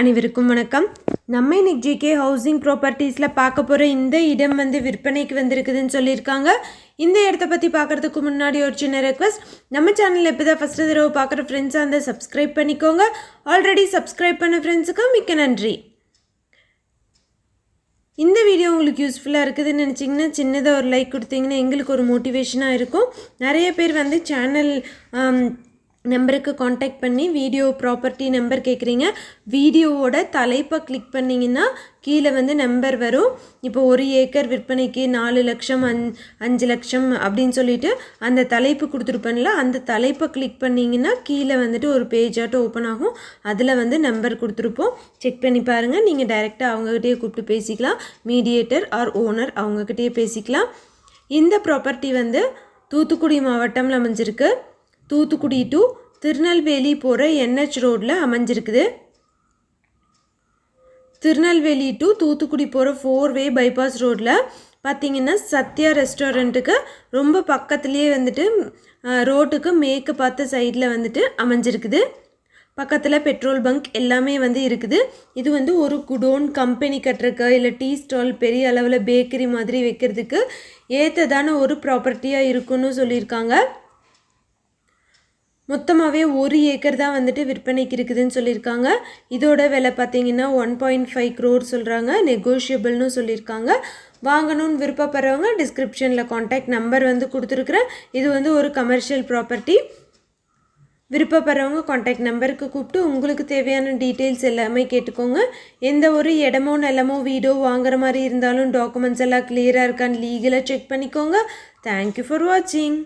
அனைவருக்கும் வணக்கம். நம்ம இன்னைக்கு ஜிகே ஹவுசிங் ப்ராப்பர்ட்டிஸில் பார்க்க போகிற இந்த இடம் வந்து விற்பனைக்கு வந்திருக்குதுன்னு சொல்லியிருக்காங்க. இந்த இடத்த பற்றி பார்க்குறதுக்கு முன்னாடி ஒரு சின்ன ரெக்வஸ்ட் நம்ம சேனலில் இப்போ தான் ஃபஸ்ட்டு தடவை பார்க்குற ஃப்ரெண்ட்ஸாக இருந்தால் சப்ஸ்கிரைப் பண்ணிக்கோங்க. ஆல்ரெடி சப்ஸ்கிரைப் பண்ண ஃப்ரெண்ட்ஸுக்கு மிக்க நன்றி. இந்த வீடியோ உங்களுக்கு யூஸ்ஃபுல்லாக இருக்குதுன்னு நினச்சிங்கன்னா சின்னதாக ஒரு லைக் கொடுத்தீங்கன்னா எங்களுக்கு ஒரு மோட்டிவேஷனாக இருக்கும். நிறைய பேர் வந்து சேனல் நம்பருக்கு காண்டாக்ட் பண்ணி வீடியோ ப்ராப்பர்ட்டி நம்பர் கேட்குறீங்க வீடியோவோட தலைப்பை கிளிக் பண்ணிங்கன்னா கீழே வந்து நம்பர் வரும். இப்போ ஒரு ஏக்கர் விற்பனைக்கு நாலு லட்சம் அஞ் அஞ்சு லட்சம் அப்படின்னு சொல்லிட்டு அந்த தலைப்பு கொடுத்துருப்பேன்ல அந்த தலைப்பை கிளிக் பண்ணிங்கன்னா கீழே வந்துட்டு ஒரு பேஜாட்டம் ஓப்பன் ஆகும். அதில் வந்து நம்பர் கொடுத்துருப்போம். செக் பண்ணி பாருங்கள் நீங்கள் டைரெக்டாக அவங்கக்கிட்டே கூப்பிட்டு பேசிக்கலாம். மீடியேட்டர் ஆர் ஓனர் அவங்கக்கிட்டே பேசிக்கலாம். இந்த ப்ராப்பர்ட்டி வந்து தூத்துக்குடி மாவட்டம்ல அமைஞ்சிருக்கு. தூத்துக்குடி டு திருநெல்வேலி போகிற என்ஹெச் ரோட்டில் அமைஞ்சிருக்குது. திருநெல்வேலி டு தூத்துக்குடி போகிற ஃபோர் வே பைபாஸ் ரோட்டில் பார்த்தீங்கன்னா சத்யா ரெஸ்டாரண்ட்டுக்கு ரொம்ப பக்கத்துலேயே வந்துட்டு ரோட்டுக்கு மேற்கு பார்த்த சைடில் வந்துட்டு அமைஞ்சிருக்குது. பக்கத்தில் பெட்ரோல் பங்க் எல்லாமே வந்து இருக்குது. இது வந்து ஒரு குடோன் கம்பெனி கட்டுறக்கு இல்லை டீ ஸ்டால் பெரிய அளவில் பேக்கரி மாதிரி வைக்கிறதுக்கு ஏற்றதான ஒரு ப்ராப்பர்ட்டியாக இருக்குன்னு சொல்லியிருக்காங்க. மொத்தமாகவே ஒரு ஏக்கர் தான் வந்துட்டு விற்பனைக்கு இருக்குதுன்னு சொல்லியிருக்காங்க. இதோட விலை பார்த்தீங்கன்னா ஒன் பாயிண்ட் ஃபைவ் க்ரோர் சொல்கிறாங்க நெகோஷியபிள்னு சொல்லியிருக்காங்க. வாங்கணும்னு விருப்பப்படுறவங்க டிஸ்கிரிப்ஷனில் காண்டாக்ட் நம்பர் வந்து கொடுத்துருக்குறேன். இது வந்து ஒரு கமர்ஷியல் ப்ராப்பர்ட்டி விருப்பப்படுறவங்க காண்டாக்ட் நம்பருக்கு கூப்பிட்டு உங்களுக்கு தேவையான டீட்டெயில்ஸ் எல்லாமே கேட்டுக்கோங்க. எந்த ஒரு இடமோ நிலமோ வீடோ வாங்குற மாதிரி இருந்தாலும் டாக்குமெண்ட்ஸ் எல்லாம் கிளியராக இருக்கான்னு லீகலாக செக் பண்ணிக்கோங்க. தேங்க்யூ ஃபார் வாட்சிங்